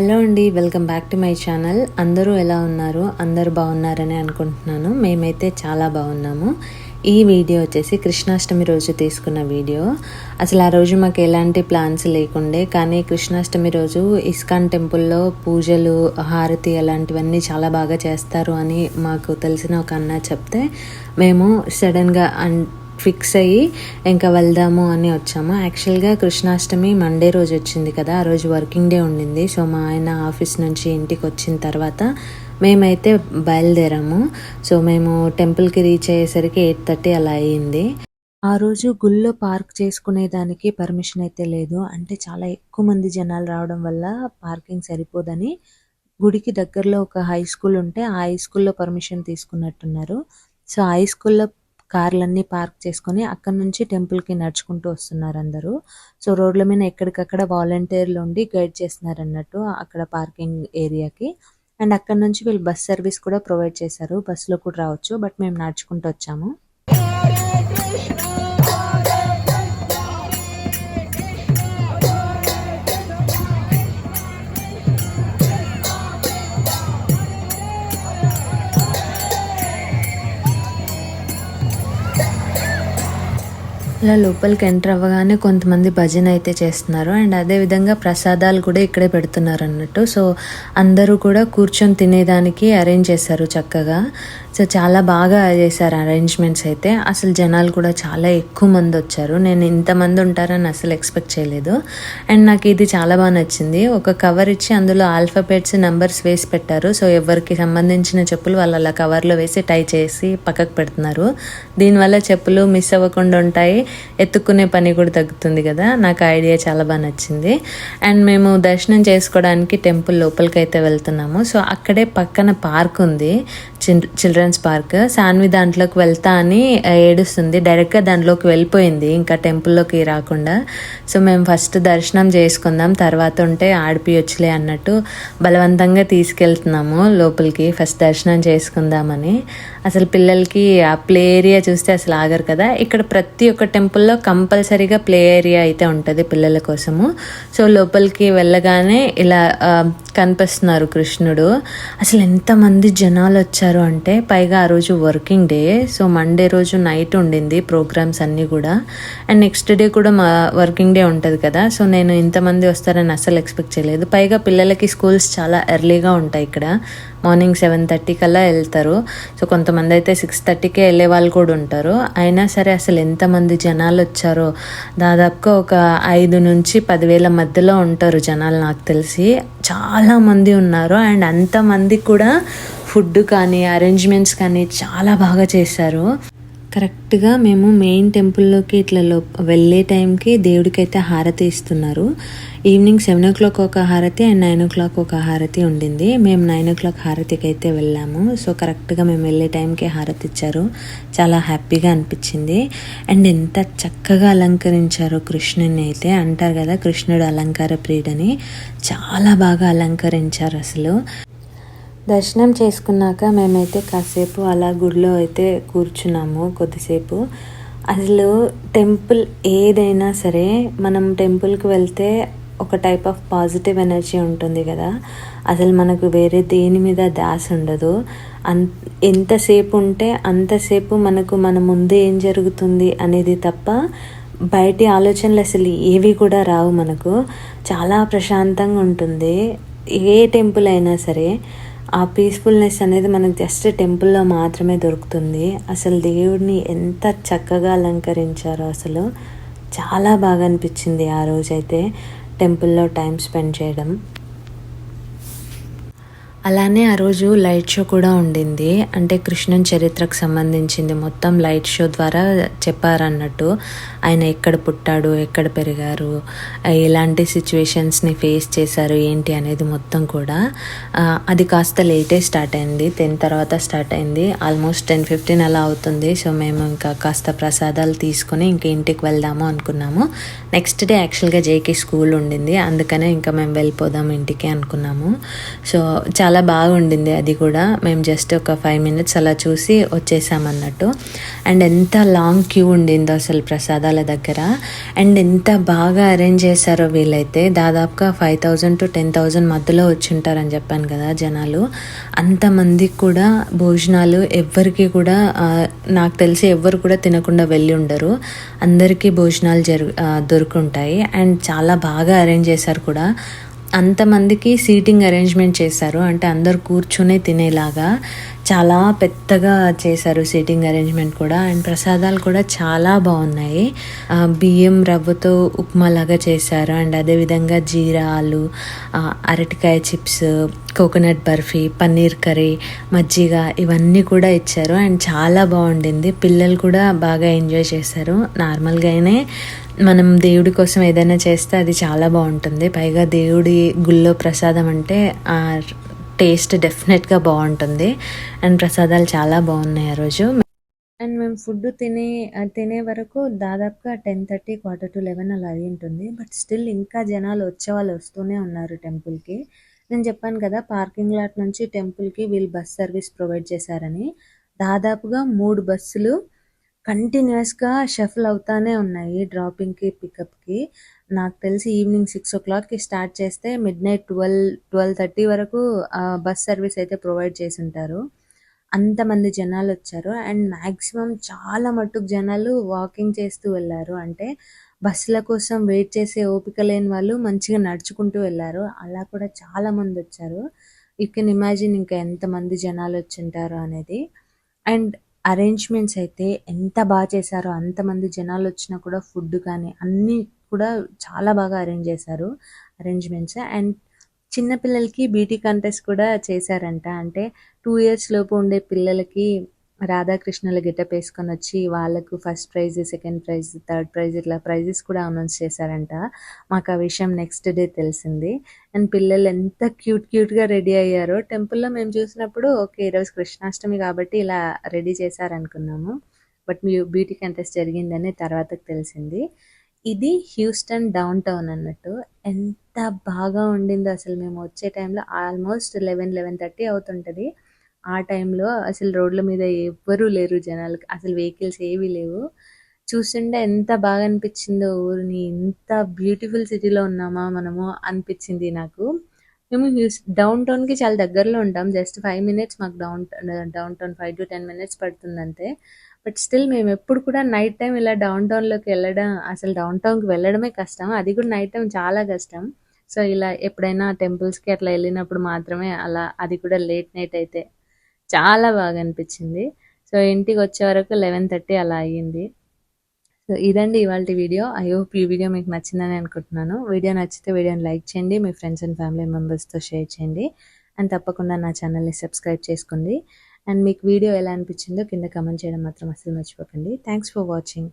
Hello అండి welcome back to my channel. అందరూ ఎలా ఉన్నారు? అందరూ బాగున్నారని అనుకుంటున్నాను. మేమైతే చాలా బాగున్నాము. ఈ వీడియో వచ్చేసి కృష్ణాష్టమి రోజు తీసుకున్న వీడియో. అసలు ఆ రోజు మాకు ఎలాంటి ప్లాన్స్ లేకుండే కానీ కృష్ణాష్టమి రోజు ఇస్కాన్ టెంపుల్లో పూజలు హారతి అలాంటివన్నీ చాలా బాగా చేస్తారు అని మాకు తెలిసిన ఒక అన్న చెప్తే మేము సడన్గా అన్ ఫిక్స్ అయ్యి ఇంకా వెళ్దాము అని వచ్చాము. యాక్చువల్గా కృష్ణాష్టమి మండే రోజు వచ్చింది కదా ఆ రోజు వర్కింగ్ డే ఉండింది. సో మా ఆయన ఆఫీస్ నుంచి ఇంటికి వచ్చిన తర్వాత మేమైతే బయలుదేరాము. సో మేము టెంపుల్కి రీచ్ అయ్యేసరికి ఎయిట్ థర్టీ అలా అయ్యింది. ఆ రోజు గుళ్ళో పార్క్ చేసుకునేదానికి పర్మిషన్ అయితే లేదు. అంటే చాలా ఎక్కువ మంది జనాలు రావడం వల్ల పార్కింగ్ సరిపోదని గుడికి దగ్గరలో ఒక హై స్కూల్ ఉంటే ఆ హై స్కూల్లో పర్మిషన్ తీసుకున్నట్టున్నారు. సో హై స్కూల్లో కార్లన్నీ పార్క్ చేసుకొని అక్కడ నుంచి టెంపుల్కి నడుచుకుంటూ వస్తున్నారు అందరూ సో రోడ్ల మీద ఎక్కడికక్కడ వాలంటీర్లు ఉండి గైడ్ చేస్తున్నారు అన్నట్టు అక్కడ పార్కింగ్ ఏరియాకి. అండ్ అక్కడ నుంచి వీళ్ళు బస్ సర్వీస్ కూడా ప్రొవైడ్ చేశారు. బస్సులో కూడా రావచ్చు బట్ మేము నడుచుకుంటూ వచ్చాము. ఇలా లోపలికి ఎంటర్ అవ్వగానే కొంతమంది భజన అయితే చేస్తున్నారు. అండ్ అదేవిధంగా ప్రసాదాలు కూడా ఇక్కడే పెడుతున్నారు అన్నట్టు. సో అందరూ కూడా కూర్చొని తినేదానికి అరేంజ్ చేశారు చక్కగా. సో చాలా బాగా చేశారు అరేంజ్మెంట్స్ అయితే. అసలు జనాలు కూడా చాలా ఎక్కువ మంది వచ్చారు. నేను ఇంతమంది ఉంటారని అసలు ఎక్స్పెక్ట్ చేయలేదు. అండ్ నాకు ఇది చాలా బాగా నచ్చింది. ఒక కవర్ ఇచ్చి అందులో ఆల్ఫాబెట్స్ నెంబర్స్ వేసి పెట్టారు. సో ఎవరికి సంబంధించిన చెప్పులు వాళ్ళు అలా కవర్లో వేసి టై చేసి పక్కకు పెడుతున్నారు. దీనివల్ల చెప్పులు మిస్ అవ్వకుండా ఉంటాయి. ఎత్తుక్కునే పని కూడా తగ్గుతుంది కదా. నాకు ఐడియా చాలా బాగా నచ్చింది. అండ్ మేము దర్శనం చేసుకోవడానికి టెంపుల్ లోపలికి అయితే వెళ్తున్నాము. సో అక్కడే పక్కన పార్క్ ఉంది. Children's park. సాన్వి దాంట్లోకి వెళ్తా అని ఏడుస్తుంది. డైరెక్ట్గా దాంట్లోకి వెళ్ళిపోయింది. ఇంకా టెంపుల్లోకి రాకుండా. సో మేము ఫస్ట్ దర్శనం చేసుకుందాం. తర్వాత ఉంటే ఆడిపియొచ్చులే అన్నట్టు బలవంతంగా తీసుకెళ్తున్నాము లోపలికి. ఫస్ట్ దర్శనం చేసుకుందామని. అసలు పిల్లలకి ఆ ప్లే ఏరియా చూస్తే అసలు ఆగరు కదా. ఇక్కడ ప్రతి ఒక్క టెంపుల్లో కంపల్సరీగా ప్లే ఏరియా అయితే ఉంటుంది పిల్లల కోసము. సో లోపలికి వెళ్ళగానే ఇలా కనిపిస్తున్నారు కృష్ణుడు. అసలు ఎంతమంది జనాలు వచ్చారు అంటే పైగా ఆ రోజు వర్కింగ్ డే సో మండే రోజు నైట్ ఉండింది ప్రోగ్రామ్స్ అన్నీ కూడా. అండ్ నెక్స్ట్ డే కూడా మా వర్కింగ్ డే ఉంటుంది కదా సో నేను ఇంతమంది వస్తారని అసలు ఎక్స్పెక్ట్ చేయలేదు. పైగా పిల్లలకి స్కూల్స్ చాలా ఎర్లీగా ఉంటాయి ఇక్కడ. మార్నింగ్ సెవెన్ థర్టీ కల్లా వెళ్తారు. సో కొంతమంది అయితే సిక్స్ థర్టీకే వెళ్ళే వాళ్ళు కూడా ఉంటారు. అయినా సరే అసలు ఎంతమంది జనాలు వచ్చారో. దాదాపుగా ఒక ఐదు నుంచి పదివేల మధ్యలో ఉంటారు జనాలు నాకు తెలిసి. చాలామంది ఉన్నారు. అండ్ అంతమంది కూడా ఫుడ్ కానీ అరేంజ్మెంట్స్ కానీ చాలా బాగా చేశారు. కరెక్ట్గా మేము మెయిన్ టెంపుల్లోకి ఇట్లా లో వెళ్ళే టైంకి దేవుడికైతే హారతి ఇస్తున్నారు. ఈవినింగ్ సెవెన్ ఓ క్లాక్ ఒక హారతి అండ్ నైన్ ఓ క్లాక్ ఒక హారతి ఉండింది. మేము నైన్ ఓ క్లాక్ హారతికి అయితే వెళ్ళాము. సో కరెక్ట్గా మేము వెళ్ళే టైంకి హారతి ఇచ్చారు. చాలా హ్యాపీగా అనిపించింది. అండ్ ఎంత చక్కగా అలంకరించారో కృష్ణుని అయితే. అంటారు కదా కృష్ణుడు అలంకార ప్రియుడని. చాలా బాగా అలంకరించారు అసలు. దర్శనం చేసుకున్నాక మేమైతే కాసేపు అలా గుడిలో అయితే కూర్చున్నాము కొద్దిసేపు. అసలు టెంపుల్ ఏదైనా సరే మనం టెంపుల్కి వెళ్తే ఒక టైప్ ఆఫ్ పాజిటివ్ ఎనర్జీ ఉంటుంది కదా. అసలు మనకు వేరే దేని మీద దాస్ ఉండదు. అన్ ఎంతసేపు ఉంటే అంతసేపు మనకు మన ముందు ఏం జరుగుతుంది అనేది తప్ప బయటి ఆలోచనలు అసలు ఏవి కూడా రావు మనకు. చాలా ప్రశాంతంగా ఉంటుంది. ఏ టెంపుల్ అయినా సరే ఆ పీస్ఫుల్నెస్ అనేది మనకు జస్ట్ టెంపుల్లో మాత్రమే దొరుకుతుంది. అసలు దేవుడిని ఎంత చక్కగా అలంకరించారో అసలు చాలా బాగా అనిపించింది ఆ రోజైతే టెంపుల్లో టైం స్పెండ్ చేయడం. అలానే ఆ రోజు లైట్ షో కూడా ఉండింది. అంటే కృష్ణన్ చరిత్రకు సంబంధించింది మొత్తం లైట్ షో ద్వారా చెప్పారన్నట్టు. ఆయన ఎక్కడ పుట్టాడు ఎక్కడ పెరిగారు ఎలాంటి సిచ్యువేషన్స్ని ఫేస్ చేశారు ఏంటి అనేది మొత్తం కూడా అది కాస్త లేటే స్టార్ట్ అయింది. టెన్ తర్వాత స్టార్ట్ అయింది. ఆల్మోస్ట్ టెన్ ఫిఫ్టీన్ అలా అవుతుంది. సో మేము ఇంకా కాస్త ప్రసాదాలు తీసుకుని ఇంక ఇంటికి వెళ్దాము అనుకున్నాము. నెక్స్ట్ డే యాక్చువల్గా జేకే స్కూల్ ఉండింది. అందుకనే ఇంకా మేము వెళ్ళిపోదాం ఇంటికి అనుకున్నాము. సో చాలా చాలా బాగుండింది అది కూడా. మేము జస్ట్ ఒక ఫైవ్ మినిట్స్ అలా చూసి వచ్చేసామన్నట్టు. అండ్ ఎంత లాంగ్ క్యూ ఉండిందో అసలు ప్రసాదాల దగ్గర. అండ్ ఎంత బాగా అరేంజ్ చేశారో వీళ్ళైతే. దాదాపుగా five thousand to ten thousand మధ్యలో వచ్చి ఉంటారని చెప్పాను కదా జనాలు. అంతమందికి కూడా భోజనాలు ఎవ్వరికి కూడా నాకు తెలిసి ఎవ్వరు కూడా తినకుండా వెళ్ళి ఉండరు. అందరికీ భోజనాలు జరు దొరుకుంటాయి. అండ్ చాలా బాగా అరేంజ్ చేశారు కూడా. అంతమందికి సీటింగ్ అరేంజ్మెంట్ చేశారు. అంటే అందరు కూర్చునే తినేలాగా చాలా పెద్దగా చేశారు సీటింగ్ అరేంజ్మెంట్ కూడా. అండ్ ప్రసాదాలు కూడా చాలా బాగున్నాయి. బియ్యం రవ్వతో ఉప్మా లాగా చేశారు. అండ్ అదేవిధంగా జీరా ఆలు అరటికాయ chips coconut barfi paneer curry మజ్జిగ ఇవన్నీ కూడా ఇచ్చారు. అండ్ చాలా బాగుండింది. పిల్లలు కూడా బాగా ఎంజాయ్ చేశారు. నార్మల్గానే మనం దేవుడి కోసం ఏదైనా చేస్తే అది చాలా బాగుంటుంది. పైగా దేవుడి గుళ్ళో ప్రసాదం అంటే టేస్ట్ డెఫినెట్గా బాగుంటుంది. అండ్ ప్రసాదాలు చాలా బాగున్నాయి ఆ రోజు. అండ్ మేము ఫుడ్ తినే తినే వరకు దాదాపుగా ten thirty quarter to eleven అలా అయి ఉంటుంది. బట్ స్టిల్ ఇంకా జనాలు వచ్చే వాళ్ళు వస్తూనే ఉన్నారు టెంపుల్కి. నేను చెప్పాను కదా పార్కింగ్ లాట్ నుంచి టెంపుల్కి వీళ్ళు బస్ సర్వీస్ ప్రొవైడ్ చేశారని. దాదాపుగా మూడు బస్సులు కంటిన్యూస్గా షఫల్ అవుతానే ఉన్నాయి డ్రాపింగ్కి పికప్కి. నాకు తెలిసి ఈవినింగ్ సిక్స్ ఓ క్లాక్కి స్టార్ట్ చేస్తే midnight twelve twelve thirty వరకు బస్ సర్వీస్ అయితే ప్రొవైడ్ చేసి ఉంటారు అంతమంది జనాలు వచ్చారు. అండ్ మ్యాక్సిమం చాలా మట్టుకు జనాలు వాకింగ్ చేస్తూ వెళ్ళారు. అంటే బస్సుల కోసం వెయిట్ చేసే ఓపిక లేని వాళ్ళు మంచిగా నడుచుకుంటూ వెళ్ళారు. అలా కూడా చాలా మంది వచ్చారు. యూ కెన్ ఇమాజిన్ ఇంకా ఎంతమంది జనాలు వచ్చింటారు అనేది. అండ్ అరేంజ్మెంట్స్ అయితే ఎంత బాగా చేశారో అంతమంది జనాలు వచ్చినా కూడా ఫుడ్ కానీ అన్నీ కూడా చాలా బాగా అరేంజ్ చేశారు అరేంజ్మెంట్స్ అండ్ చిన్నపిల్లలకి బ్యూటీ కంటెస్ట్ కూడా చేశారంట. అంటే టూ ఇయర్స్ లోపు ఉండే పిల్లలకి రాధాకృష్ణుల గెటప్ వేసుకొని వచ్చి వాళ్ళకు first prize second prize third prize ఇట్లా ప్రైజెస్ కూడా అనౌన్స్ చేశారంట. మాకు ఆ విషయం నెక్స్ట్ డే తెలిసింది. అండ్ పిల్లలు ఎంత క్యూట్ క్యూట్గా రెడీ అయ్యారో. టెంపుల్లో మేము చూసినప్పుడు ఓకే ఈరోజు కృష్ణాష్టమి కాబట్టి ఇలా రెడీ చేశారనుకున్నాము. బట్ మీ బ్యూటీ కంటెస్ట్ జరిగిందని తర్వాతకు తెలిసింది. ఇది హ్యూస్టన్ డౌన్ టౌన్ అన్నట్టు. ఎంత బాగా ఉండిందో అసలు మేము వచ్చే టైంలో ఆల్మోస్ట్ లెవెన్ లెవెన్ థర్టీ అవుతుంటుంది. ఆ టైంలో అసలు రోడ్ల మీద ఎవ్వరూ లేరు జనాలు అసలు వెహికల్స్ ఏవి లేవు. చూస్తుంటే ఎంత బాగా అనిపించిందో ఊరిని ఎంత బ్యూటిఫుల్ సిటీలో ఉన్నామా మనము అనిపించింది నాకు. మేము డౌన్ టౌన్కి చాలా దగ్గరలో ఉంటాం. జస్ట్ ఫైవ్ మినిట్స్ మాకు down down town five to ten minutes పడుతుంది అంతే బట్ స్టిల్ మేము ఎప్పుడు కూడా నైట్ టైం ఇలా డౌన్ టౌన్లోకి వెళ్ళడం అసలు డౌన్ టౌన్కి వెళ్ళడమే కష్టం. అది కూడా నైట్ టైం చాలా కష్టం. సో ఇలా ఎప్పుడైనా టెంపుల్స్కి అట్లా వెళ్ళినప్పుడు మాత్రమే అలా అది కూడా లేట్ నైట్ అయితే. చాలా బాగా అనిపించింది. సో ఇంటికి వచ్చే వరకు లెవెన్ థర్టీ అలా అయ్యింది. సో ఇదండి ఇవాళ వీడియో. ఐ హోప్ ఈ వీడియో మీకు నచ్చిందని అనుకుంటున్నాను. వీడియో నచ్చితే వీడియోని లైక్ చేయండి. మీ ఫ్రెండ్స్ అండ్ ఫ్యామిలీ మెంబర్స్తో షేర్ చేయండి. అండ్ తప్పకుండా నా ఛానల్ని సబ్స్క్రైబ్ చేసుకోండి. అండ్ మీకు వీడియో ఎలా అనిపించిందో కింద కమెంట్ చేయడం మాత్రం అసలు మర్చిపోకండి. Thanks for watching.